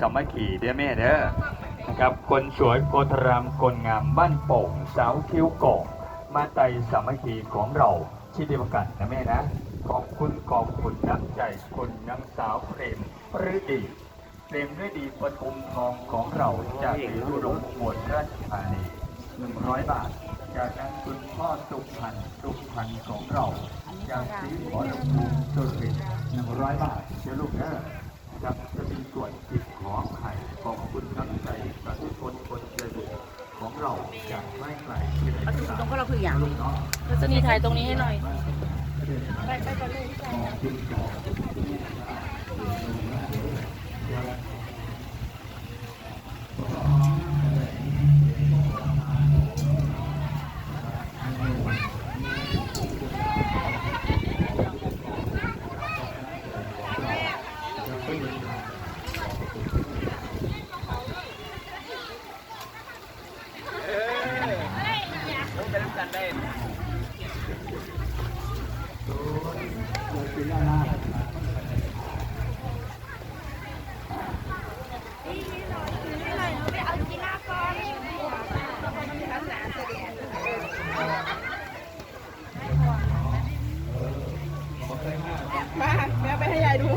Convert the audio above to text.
สามัคคีเด้อแม่เด้อนะครับ คนสวยโกธรามคนงามบ้านโป่งสาวคิ้วโก่งมาไตสามัคคีของเราที่เดียวกันนะแม่นะ ขอบคุณขอบคุณน้ำใจคุณนางสาวเปรมปฤดีเปรมฤดีปทุมทองของเราจากศรีอุดมอุบลราชธานีหนึ่งร้อยบาท จากนั้นคุณพ่อสุพันสุพันของเรา จากศรีหัวลำพูสุรินหนึ่งร้อยบาทเดี๋ยวลูกเด้อ ครับจะมีส่วนจิตของไข่ข อบคุณน้ำใจประชาชนคนใจบุญของเราจากไม่ไกลที่ไหนเอาก็ดูตามตรงก็เราคืออย่างลูกเนาะรัชนีถ่ายตรงนี้ให้หน่อย ไปไปก่อนเลยขอบคุ มาแม่ไปให้ยายดู